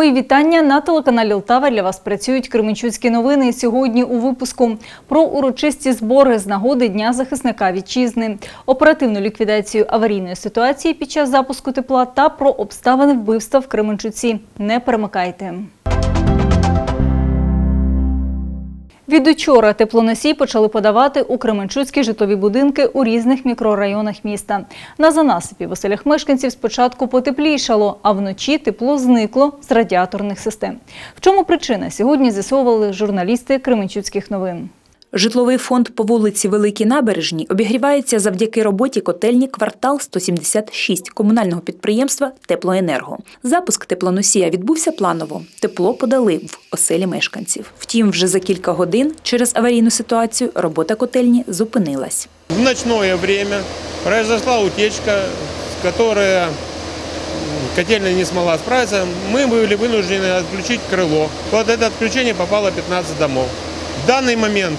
Мої вітання на телеканалі Лтава. Для вас працюють Кременчуцькі новини. Сьогодні у випуску про урочисті збори з нагоди Дня захисника вітчизни, оперативну ліквідацію аварійної ситуації під час запуску тепла та про обставини вбивства в Кременчуці. Не перемикайте. Від учора теплоносій почали подавати у Кременчуцькі житлові будинки у різних мікрорайонах міста. На занасипі в оселях мешканців спочатку потеплішало, а вночі тепло зникло з радіаторних систем. В чому причина сьогодні з'ясовували журналісти Кременчуцьких новин. Житловий фонд по вулиці Великій Набережній обігрівається завдяки роботі котельні «Квартал 176» комунального підприємства «Теплоенерго». Запуск теплоносія відбувся планово. Тепло подали в оселі мешканців. Втім, вже за кілька годин через аварійну ситуацію робота котельні зупинилась. В ночное время произошла утечка, которая м, котельная не смогла справиться. Мы были вынуждены отключить крыло. Под это отключение попало 15 домов. В данный момент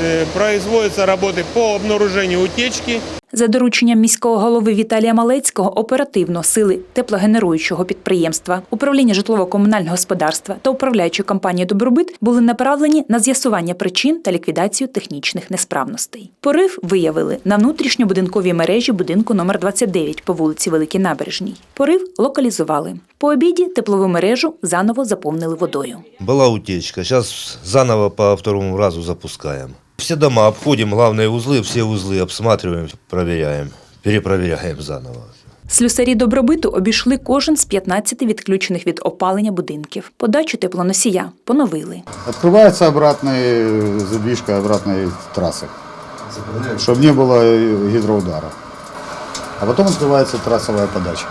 э, производятся работы по обнаружению утечки. За дорученням міського голови Віталія Малецького оперативно сили теплогенеруючого підприємства, управління житлово-комунального господарства та управляючої компанії Добробит були направлені на з'ясування причин та ліквідацію технічних несправностей. Порив виявили на внутрішньобудинковій мережі будинку номер 29 по вулиці Великій Набережній. Порив локалізували. По обіді теплову мережу заново заповнили водою. Была утечка. Сейчас заново по второму разу запускаем. Все дома обходим, главные узлы, все узлы обсматриваем, проверяем, перепроверяем заново. Слюсарі добробиту обійшли кожен з 15 відключених від опалення будинків. Подачу теплоносія поновили. Открывается обратная задвижка обратной трассы, чтобы не было э, гидроудара. А потом открывается трассовая подача.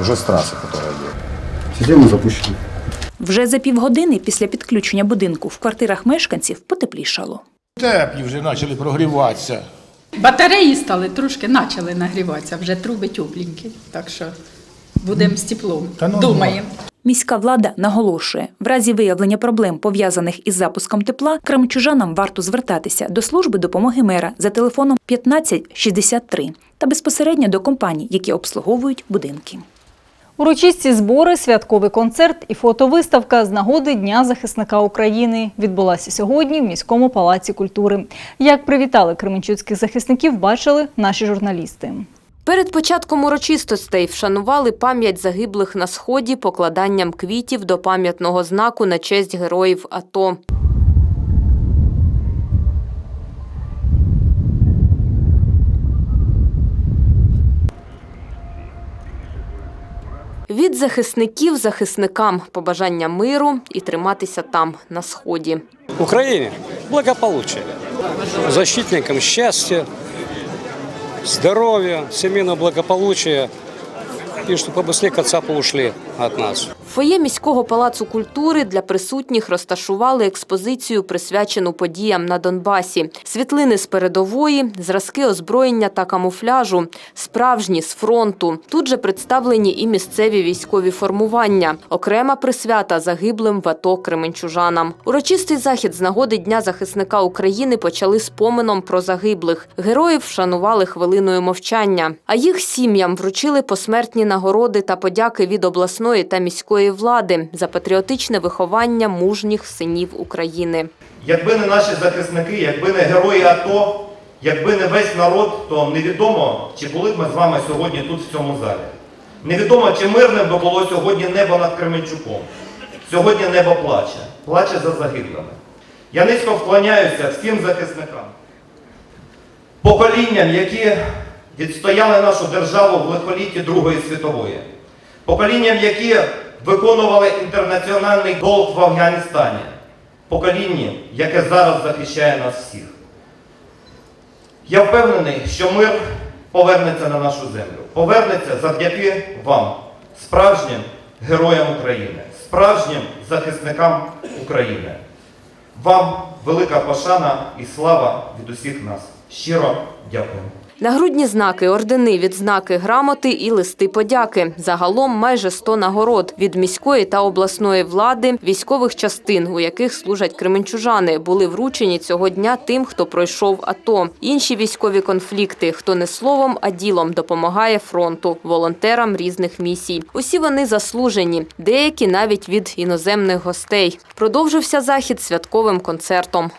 Уже с трассы, которая идет. Система запущена. Вже за півгодини після підключення будинку в квартирах мешканців потеплішало. Теплі вже почали прогріватися. Батареї стали трошки почали нагріватися, вже труби тепленькі, так що будемо з теплом. Ну, Думаємо. Міська влада наголошує, в разі виявлення проблем, пов'язаних із запуском тепла, крамчужанам варто звертатися до служби допомоги мера за телефоном 1563 та безпосередньо до компаній, які обслуговують будинки. Урочисті збори, святковий концерт і фотовиставка з нагоди Дня захисника України відбулася сьогодні в міському палаці культури. Як привітали кременчуцьких захисників, бачили наші журналісти. Перед початком урочистостей вшанували пам'ять загиблих на сході покладанням квітів до пам'ятного знаку на честь героїв АТО. Від захисників захисникам побажання миру і триматися там, на сході. Украине благополучие, защитникам счастья, здоровья, семейного благополучия и чтобы побыстрее кацапы ушли от нас. Фоє міського палацу культури для присутніх розташували експозицію, присвячену подіям на Донбасі. Світлини з передової, зразки озброєння та камуфляжу, справжні з фронту. Тут же представлені і місцеві військові формування. Окрема присвята загиблим в АТО кременчужанам. Урочистий захід з нагоди Дня захисника України почали з помином про загиблих. Героїв вшанували хвилиною мовчання. А їх сім'ям вручили посмертні нагороди та подяки від обласної та міської влади за патріотичне виховання мужніх синів України. Якби не наші захисники, якби не герої АТО, якби не весь народ, то невідомо, чи були б ми з вами сьогодні тут в цьому залі. Невідомо, чи мирним би було сьогодні небо над Кременчуком. Сьогодні небо плаче, плаче за загиблими. Я низько вклоняюся всім захисникам, поколінням, які відстояли нашу державу в лихолітті Другої світової, поколінням, які виконували інтернаціональний долг в Афганістані, поколінні, яке зараз захищає нас всіх. Я впевнений, що мир повернеться на нашу землю. Повернеться завдяки вам, справжнім героям України, справжнім захисникам України. Вам велика пошана і слава від усіх нас. Щиро дякую. Нагрудні знаки, ордени, відзнаки, грамоти і листи подяки. Загалом майже 100 нагород від міської та обласної влади, військових частин, у яких служать кременчужани, були вручені цього дня тим, хто пройшов АТО. Інші військові конфлікти, хто не словом, а ділом допомагає фронту, волонтерам різних місій. Усі вони заслужені, деякі навіть від іноземних гостей. Продовжився захід святковим концертом.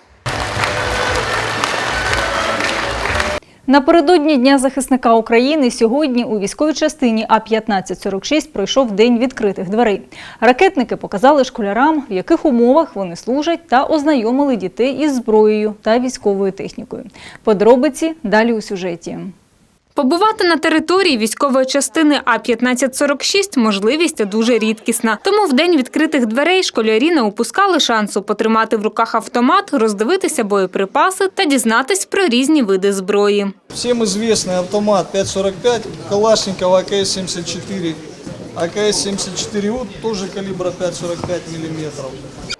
Напередодні Дня захисника України сьогодні у військовій частині А-1546 пройшов День відкритих дверей. Ракетники показали школярам, в яких умовах вони служать, та ознайомили дітей із зброєю та військовою технікою. Подробиці далі у сюжеті. Побувати на території військової частини А-1546 можливість дуже рідкісна. Тому в день відкритих дверей школярі не упускали шансу потримати в руках автомат, роздивитися боєприпаси та дізнатись про різні види зброї. Всем известный автомат 5.45, Калашников АКС-74. АКС-74 тоже калибра 5.45 миллиметров.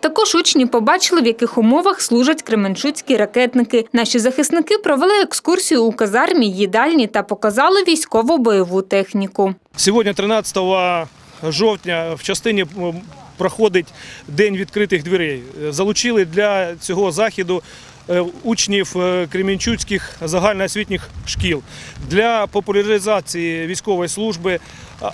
Також учні побачили, в яких умовах служать кременчуцькі ракетники. Наші захисники провели екскурсію у казармі, їдальні та показали військово-бойову техніку. Сьогодні, 13 жовтня, в частині проходить День відкритих дверей. Залучили для цього заходу е, учнів е, кремінчуцьких загальноосвітніх шкіл для популяризації військової служби,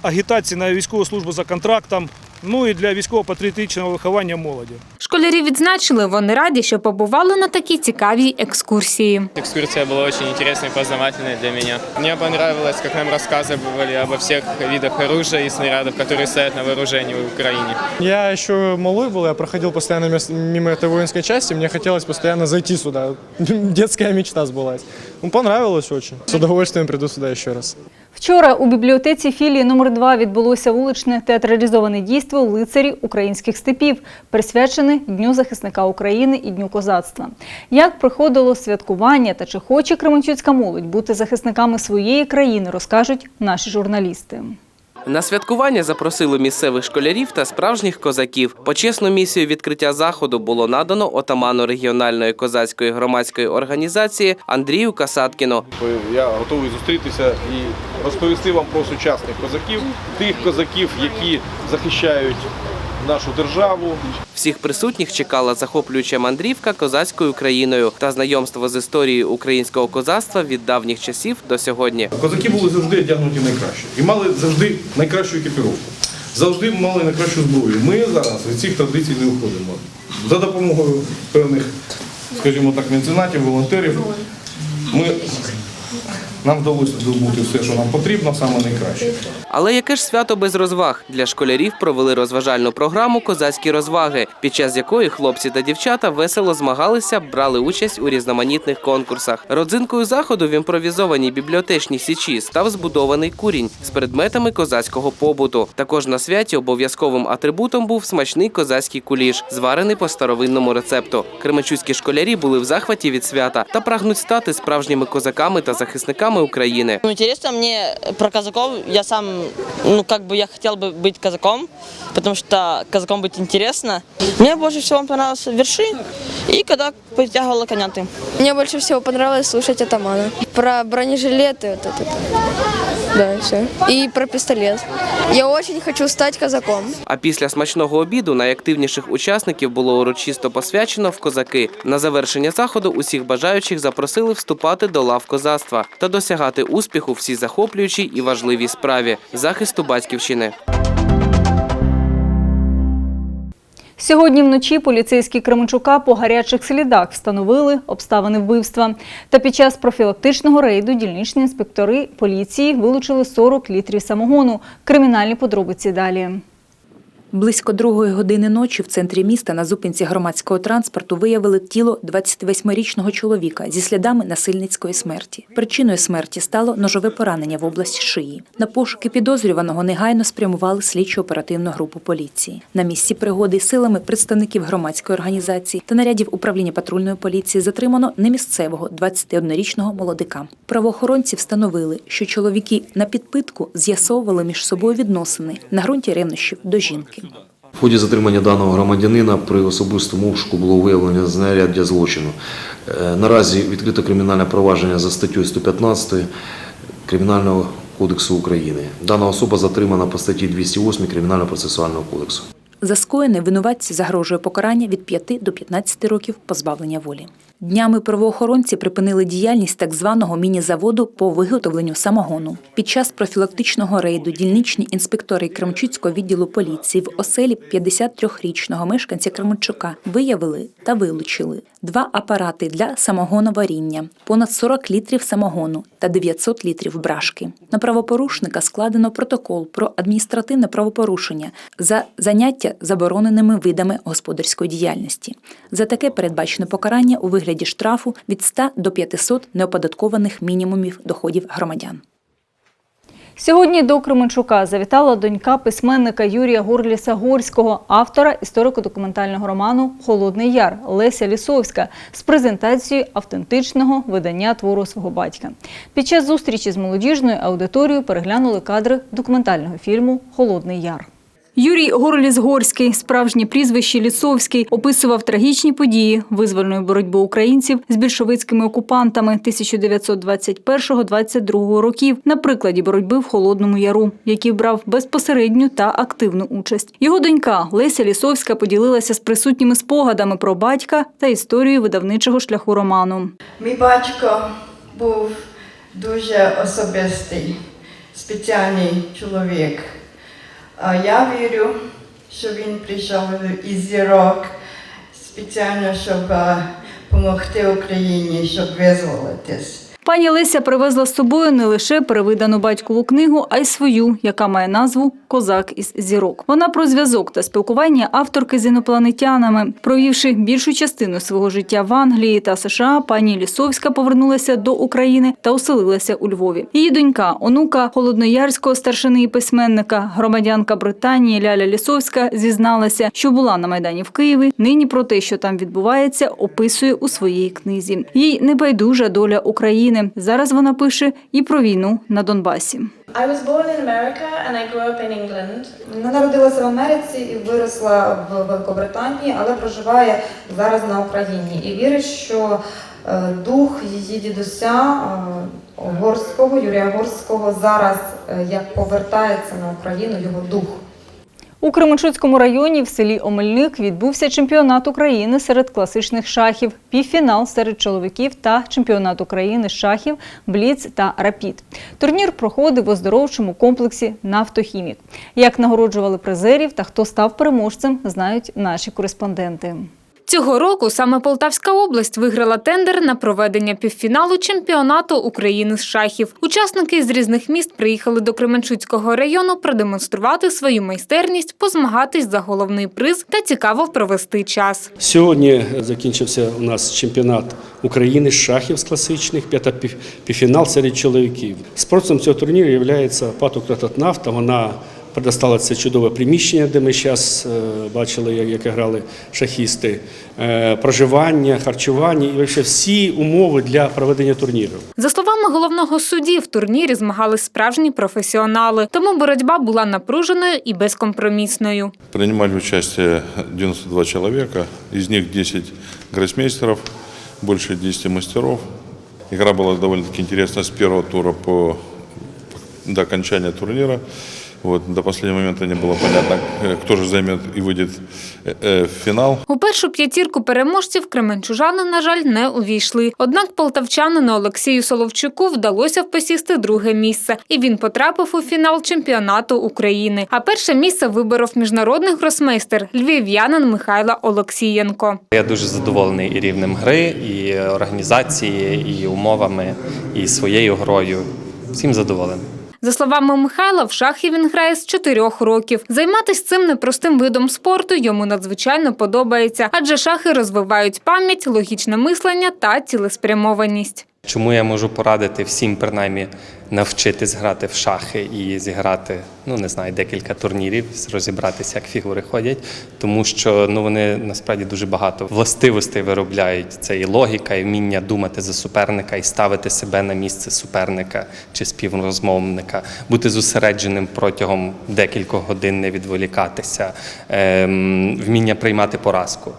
агітації на військову службу за контрактом, ну і для військово-патріотичного виховання молоді. Школярі відзначили, вони раді, що побували на такій цікавій екскурсії. Экскурсия была очень интересной и познавательной для меня. Мне понравилось, как нам рассказывали обо всех видах оружия и снарядов, которые стоят на вооружении в Украине. Я еще малой был, я проходил постоянно мес- мимо этой воинской части, мне хотелось постоянно зайти сюда. Детская мечта сбылась. Ну, понравилось очень. С удовольствием приду сюда еще раз. Вчора у бібліотеці філії номер 2 відбулося вуличне театралізоване дійство лицарі українських степів, присвячене Дню захисника України і Дню козацтва. Як проходило святкування та чи хоче кременчуцька молодь бути захисниками своєї країни, розкажуть наші журналісти. На святкування запросили місцевих школярів та справжніх козаків. Почесну місію відкриття заходу було надано отаману регіональної козацької громадської організації Андрію Касаткіну. Я готовий зустрітися і розповісти вам про сучасних козаків, тих козаків, які захищають нашу державу, Всіх присутніх чекала захоплююча мандрівка козацькою країною та знайомство з історією українського козацтва від давніх часів до сьогодні. Козаки були завжди одягнуті найкраще і мали завжди найкращу екіпіровку. Завжди мали найкращу зброю. Ми зараз від цих традицій не уходимо. За допомогою певних, скажімо так, меценатів, волонтерів, ми, нам вдалося здобути все, що нам потрібно, саме найкраще. Але яке ж свято без розваг? Для школярів провели розважальну програму Козацькі розваги, під час якої хлопці та дівчата весело змагалися, брали участь у різноманітних конкурсах. Родзинкою заходу в імпровізованій бібліотечній січі став збудований курінь з предметами козацького побуту. Також на святі обов'язковим атрибутом був смачний козацький куліш, зварений по старовинному рецепту. Кременчуцькі школярі були в захваті від свята та прагнуть стати справжніми козаками та захисниками України. Ну, интересно мне про казаков. Я сам, ну, как бы я хотел бы быть казаком, потому что казаком быть интересно. Мне больше всего понравился верши и когда притягивала коня ты. Мне больше всего понравилось слушать атамана. Про бронежилеты вот это. Да, все. И про пистолет. Я очень хочу стать казаком. А після смачного обіду найактивніших учасників було урочисто посвячено в козаки. На завершення заходу усіх бажаючих запросили вступати до лав козацтва та досягати успіху в цій захоплюючій і важливій справі захисту батьківщини. Сьогодні вночі поліцейські Кременчука по гарячих слідах встановили обставини вбивства. Та під час профілактичного рейду дільничні інспектори поліції вилучили 40 літрів самогону. Кримінальні подробиці далі. Близько другої години ночі в центрі міста на зупинці громадського транспорту виявили тіло 28-річного чоловіка зі слідами насильницької смерті. Причиною смерті стало ножове поранення в області шиї. На пошуки підозрюваного негайно спрямували слідчо-оперативну групу поліції. На місці пригоди силами представників громадської організації та нарядів управління патрульної поліції затримано немісцевого 21-річного молодика. Правоохоронці встановили, що чоловіки на підпитку з'ясовували між собою відносини на ґрунті ревнощів до жінки. В ході затримання даного громадянина при особистому обшуку було виявлено знаряддя злочину. Е, Наразі відкрито кримінальне провадження за статтю 115 Кримінального кодексу України. Дана особа затримана по статті 208 Кримінального процесуального кодексу. За скоєне винуватці загрожує покарання від 5 до 15 років позбавлення волі. Днями правоохоронці припинили діяльність так званого міні-заводу по виготовленню самогону. Під час профілактичного рейду дільничні інспектори Кременчуцького відділу поліції в оселі 53-річного мешканця Кременчука виявили та вилучили два апарати для самогоноваріння, понад 40 літрів самогону та 900 літрів брашки. На правопорушника складено протокол про адміністративне правопорушення за заняття забороненими видами господарської діяльності. За таке передбачено покарання у вигляді штрафу від 100 до 500 неоподаткованих мінімумів доходів громадян. Сьогодні до Кременчука завітала донька письменника Юрія Горліса Горського, автора історико-документального роману Холодний Яр Леся Лісовська з презентацією автентичного видання твору свого батька. Під час зустрічі з молодіжною аудиторією переглянули кадри документального фільму Холодний Яр. Юрій Горліс-Горський, справжнє прізвище Лісовський, описував трагічні події визвольної боротьби українців з більшовицькими окупантами 1921-22 років на прикладі боротьби в Холодному Яру, в якій брав безпосередню та активну участь. Його донька Леся Лісовська поділилася з присутніми спогадами про батька та історію видавничого шляху роману. Мій батько був дуже особистий, спеціальний чоловік. Я вірю, що він прийшов із зірок спеціально, щоб допомогти Україні, щоб визволитись. Пані Леся привезла з собою не лише перевидану батькову книгу, а й свою, яка має назву Козак із зірок. Вона про зв'язок та спілкування авторки з інопланетянами. Провівши більшу частину свого життя в Англії та США, пані Лісовська повернулася до України та оселилася у Львові. Її донька, онука холодноярського старшини і письменника, громадянка Британії Ляля Лісовська зізналася, що була на майдані в Києві. Нині про те, що там відбувається, описує у своїй книзі. Їй небайдужа доля України. Зараз вона пише і про війну на Донбасі. Вона народилася в Америці і виросла в Великобританії, але проживає зараз на Україні. І вірить, що е, дух її дідуся е, Горського, Юрія Горського, зараз е, як повертається на Україну його дух. У Кременчуцькому районі в селі Омельник відбувся чемпіонат України серед класичних шахів, півфінал серед чоловіків та чемпіонат України шахів, бліц та рапід. Турнір проходив в оздоровчому комплексі Нафтохімік. Як нагороджували призерів та хто став переможцем, знають наші кореспонденти. Цього року саме Полтавська область виграла тендер на проведення півфіналу чемпіонату України з шахів. Учасники з різних міст приїхали до Кременчуцького району продемонструвати свою майстерність, позмагатись за головний приз та цікаво провести час. Сьогодні закінчився у нас чемпіонат України з шахів з класичних, п'ята півфінал серед чоловіків. Спортсом цього турніру є ПАТ «Укртатнафта». Вона предоставила це чудове приміщення, де ми зараз бачили, як, грали шахісти, Е, проживання, харчування і вообще всі умови для проведення турніру. За словами головного судді, в турнірі змагались справжні професіонали, тому боротьба була напруженою і безкомпромісною. Принимали участие 92 человека, из них 10 гроссмейстеров, больше 10 мастеров. Игра была довольно-таки интересна с первого тура по, до окончания турнира. Вот, до последнего момента не было понятно, э, кто же займет и выйдет э, э, в финал. У першу п'ятірку переможців кременчужани, на жаль, не увійшли. Однак полтавчанину Олексію Соловчуку вдалося посісти друге місце, і він потрапив у фінал чемпіонату України. А перше місце виборов міжнародний гросмейстер львів'янин Михайло Олексієнко. Я дуже задоволений і рівнем гри, і організації, і умовами, і своєю грою. Всім задоволений. За словами Михайла, в шахи він грає з чотирьох років. Займатися цим непростим видом спорту йому надзвичайно подобається, адже шахи розвивають пам'ять, логічне мислення та цілеспрямованість. Чому я можу порадити всім, принаймні, навчитись грати в шахи і зіграти, ну не знаю, декілька турнірів, розібратися, як фігури ходять, тому що ну вони насправді дуже багато властивостей виробляють. Це і логіка, і вміння думати за суперника, і ставити себе на місце суперника чи співрозмовника, бути зосередженим протягом декількох годин, не відволікатися, ем, вміння приймати поразку.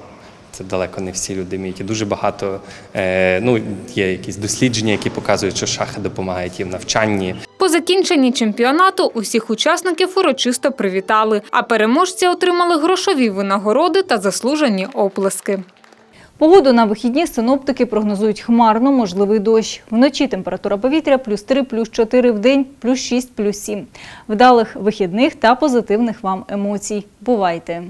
Це далеко не всі люди вміють. І дуже багато е, ну, є якісь дослідження, які показують, що шахи допомагають і в навчанні. По закінченні чемпіонату усіх учасників урочисто привітали, а переможці отримали грошові винагороди та заслужені оплески. Погоду на вихідні синоптики прогнозують хмарно, можливий дощ. Вночі температура повітря плюс 3, плюс 4, в день плюс 6, плюс 7. Вдалих вихідних та позитивних вам емоцій. Бувайте!